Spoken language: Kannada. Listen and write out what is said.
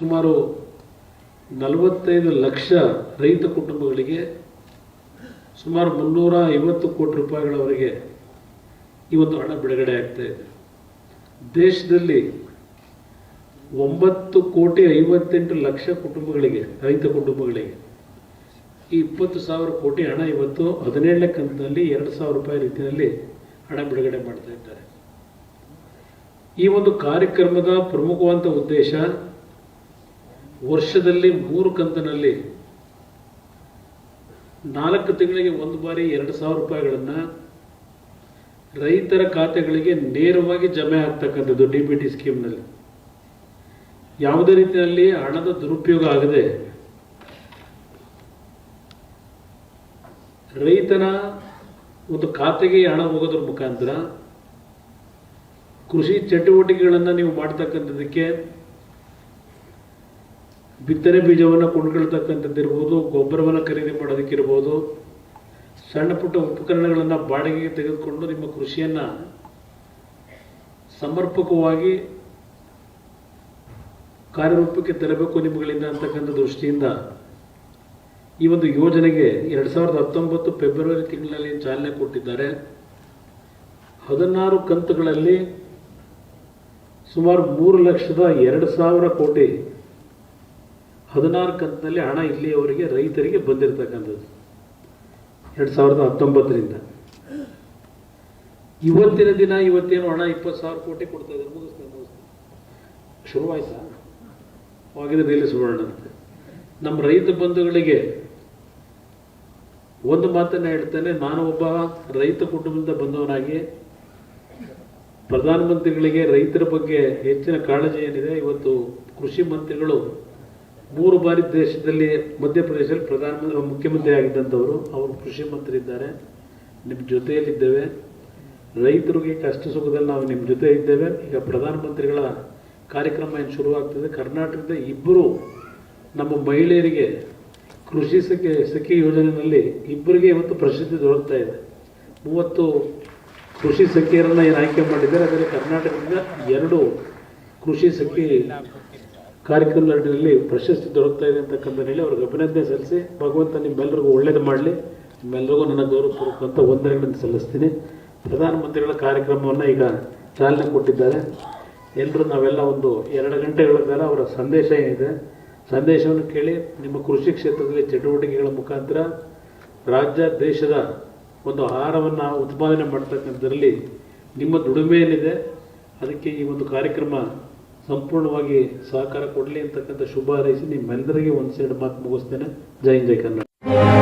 ಸುಮಾರು ನಲವತ್ತೈದು ಲಕ್ಷ ರೈತ ಕುಟುಂಬಗಳಿಗೆ ಸುಮಾರು ಮುನ್ನೂರ ಐವತ್ತು ಕೋಟಿ ರೂಪಾಯಿಗಳವರೆಗೆ ಈ ಒಂದು ಹಣ ಬಿಡುಗಡೆ ಆಗ್ತಾ ಇದೆ. ದೇಶದಲ್ಲಿ ಒಂಬತ್ತು ಕೋಟಿ ಐವತ್ತೆಂಟು ಲಕ್ಷ ಕುಟುಂಬಗಳಿಗೆ, ರೈತ ಕುಟುಂಬಗಳಿಗೆ ಈ ಇಪ್ಪತ್ತು ಸಾವಿರ ಕೋಟಿ ಹಣ ಇವತ್ತು ಹದಿನೇಳನೇ ಕಂತಿನಲ್ಲಿ ಎರಡು ಸಾವಿರ ರೂಪಾಯಿ ರೀತಿಯಲ್ಲಿ ಹಣ ಬಿಡುಗಡೆ ಮಾಡ್ತಾ ಇದ್ದಾರೆ. ಈ ಒಂದು ಕಾರ್ಯಕ್ರಮದ ಪ್ರಮುಖವಾದ ಉದ್ದೇಶ ವರ್ಷದಲ್ಲಿ ಮೂರು ಕಂತಿನಲ್ಲಿ ನಾಲ್ಕು ತಿಂಗಳಿಗೆ ಒಂದು ಬಾರಿ ಎರಡು ಸಾವಿರ ರೂಪಾಯಿಗಳನ್ನು ರೈತರ ಖಾತೆಗಳಿಗೆ ನೇರವಾಗಿ ಜಮೆ ಆಗ್ತಕ್ಕಂಥದ್ದು ಡಿ ಬಿ ಟಿ ಸ್ಕೀಮ್ನಲ್ಲಿ. ಯಾವುದೇ ರೀತಿಯಲ್ಲಿ ಹಣದ ದುರುಪಯೋಗ ಆಗದೆ ರೈತನ ಒಂದು ಖಾತೆಗೆ ಹಣ ಹೋಗೋದ್ರ ಮುಖಾಂತರ ಕೃಷಿ ಚಟುವಟಿಕೆಗಳನ್ನು ನೀವು ಮಾಡ್ತಕ್ಕಂಥದ್ದಕ್ಕೆ ಬಿತ್ತನೆ ಬೀಜವನ್ನು ಕೊಂಡ್ಕೊಳ್ತಕ್ಕಂಥದ್ದಿರ್ಬೋದು, ಗೊಬ್ಬರವನ್ನು ಖರೀದಿ ಮಾಡೋದಕ್ಕಿರ್ಬೋದು, ಸಣ್ಣ ಪುಟ್ಟ ಉಪಕರಣಗಳನ್ನು ಬಾಡಿಗೆಗೆ ತೆಗೆದುಕೊಂಡು ನಿಮ್ಮ ಕೃಷಿಯನ್ನು ಸಮರ್ಪಕವಾಗಿ ಕಾರ್ಯರೂಪಕ್ಕೆ ತರಬೇಕು ನಿಮ್ಮಗಳಿಂದ ಅಂತಕ್ಕಂಥ ದೃಷ್ಟಿಯಿಂದ ಈ ಒಂದು ಯೋಜನೆಗೆ ಎರಡು ಸಾವಿರದ ಹತ್ತೊಂಬತ್ತು ಫೆಬ್ರವರಿ ತಿಂಗಳಲ್ಲಿ ಚಾಲನೆ ಕೊಟ್ಟಿದ್ದಾರೆ. ಹದಿನಾರು ಕಂತುಗಳಲ್ಲಿ ಸುಮಾರು ಮೂರು ಲಕ್ಷದ ಎರಡು ಸಾವಿರ ಕೋಟಿ ಹದಿನಾರು ಕಂತಿನಲ್ಲಿ ಹಣ ಇಲ್ಲಿಯವರಿಗೆ ರೈತರಿಗೆ ಬಂದಿರತಕ್ಕಂಥದ್ದು. ಎರಡು ಸಾವಿರದ ಹತ್ತೊಂಬತ್ತರಿಂದ. ಇವತ್ತಿನ ದಿನ ಇವತ್ತೇನು ಹಣ ಇಪ್ಪತ್ತು ಸಾವಿರ ಕೋಟಿ ಕೊಡ್ತಾ ಇದ್ದಾರೆ. ಮುಗಿಸ್ತಾ ಮುಗಿಸ್ತೇನೆ ಶುರುವಾಯ್ತಾ? ಹೋಗಿದ್ರೆ ನಿಲ್ಲಿಸೋಣ ಅಂತ. ನಮ್ಮ ರೈತ ಬಂಧುಗಳಿಗೆ ಒಂದು ಮಾತನ್ನು ಹೇಳ್ತೇನೆ. ನಾನು ಒಬ್ಬ ರೈತ ಕುಟುಂಬದಿಂದ ಬಂದವನಾಗಿ, ಪ್ರಧಾನಮಂತ್ರಿಗಳಿಗೆ ರೈತರ ಬಗ್ಗೆ ಹೆಚ್ಚಿನ ಕಾಳಜಿ ಏನಿದೆ, ಇವತ್ತು ಕೃಷಿ ಮಂತ್ರಿಗಳು ಮೂರು ಬಾರಿ ದೇಶದಲ್ಲಿ, ಮಧ್ಯಪ್ರದೇಶದಲ್ಲಿ ಪ್ರಧಾನಮಂತ್ರಿ ಮುಖ್ಯಮಂತ್ರಿ ಆಗಿದ್ದಂಥವರು ಅವರು ಕೃಷಿ ಮಂತ್ರಿ ಇದ್ದಾರೆ ನಿಮ್ಮ ಜೊತೆಯಲ್ಲಿದ್ದೇವೆ. ರೈತರಿಗೆ ಕಷ್ಟ ಸುಖದಲ್ಲಿ ನಾವು ನಿಮ್ಮ ಜೊತೆ ಇದ್ದೇವೆ ಈಗ ಪ್ರಧಾನಮಂತ್ರಿಗಳ ಕಾರ್ಯಕ್ರಮ ಏನು ಶುರುವಾಗ್ತದೆ? ಕರ್ನಾಟಕದ ಇಬ್ಬರು ನಮ್ಮ ಮಹಿಳೆಯರಿಗೆ ಕೃಷಿ ಸಖಿ ಸಖಿ ಯೋಜನೆಯಲ್ಲಿ ಇಬ್ಬರಿಗೆ ಇವತ್ತು ಪ್ರಸಿದ್ಧಿ ದೊರಕ್ತಾ ಇದೆ. ಮೂವತ್ತು ಕೃಷಿ ಸಖಿಯರನ್ನು ಏನು ಆಯ್ಕೆ ಮಾಡಿದ್ದಾರೆ? ಅದರಲ್ಲಿ ಕರ್ನಾಟಕದಿಂದ ಎರಡು ಕೃಷಿ ಸಖಿ ಕಾರ್ಯಕ್ರಮದಲ್ಲಿ ಪ್ರಶಸ್ತಿ ದೊರಕ್ತಾ ಇದೆ ಅಂತಕ್ಕಂಥ ಹೇಳಿ ಅವ್ರಿಗೆ ಅಭಿನಂದನೆ ಸಲ್ಲಿಸಿ, ಭಗವಂತ ನಿಮ್ಮೆಲ್ಲರಿಗೂ ಒಳ್ಳೇದು ಮಾಡಲಿ. ನಿಮ್ಮೆಲ್ಲರಿಗೂ ನನ್ನ ಗೌರವಪೂರ್ವಕಂತ ವಂದನೆಗಳನ್ನು ಸಲ್ಲಿಸ್ತೀನಿ. ಪ್ರಧಾನಮಂತ್ರಿಗಳ ಕಾರ್ಯಕ್ರಮವನ್ನು ಈಗ ಚಾಲನೆ ಕೊಟ್ಟಿದ್ದಾರೆ. ಎಲ್ಲರೂ ನಾವೆಲ್ಲ ಒಂದು ಎರಡು ಗಂಟೆಗಳ ಕಾಲ ಅವರ ಸಂದೇಶ ಏನಿದೆ, ಸಂದೇಶವನ್ನು ಕೇಳಿ ನಿಮ್ಮ ಕೃಷಿ ಕ್ಷೇತ್ರದಲ್ಲಿ ಚಟುವಟಿಕೆಗಳ ಮುಖಾಂತರ ರಾಜ್ಯ, ದೇಶದ ಒಂದು ಆಹಾರವನ್ನು ಉತ್ಪಾದನೆ ಮಾಡ್ತಕ್ಕಂಥದ್ರಲ್ಲಿ ನಿಮ್ಮ ದುಡಿಮೆ ಏನಿದೆ, ಅದಕ್ಕೆ ಈ ಒಂದು ಕಾರ್ಯಕ್ರಮ ಸಂಪೂರ್ಣವಾಗಿ ಸಹಕಾರ ಕೊಡಲಿ ಅಂತಕ್ಕಂಥ ಶುಭ ಹಾರೈಸಿ ನಿಮ್ಮೆಲ್ಲರಿಗೆ ಒಂದು ಸೈಡ್ ಮಾತು ಮುಗಿಸ್ತೇನೆ. ಜೈ ಜೈ ಕನ್ನಡ.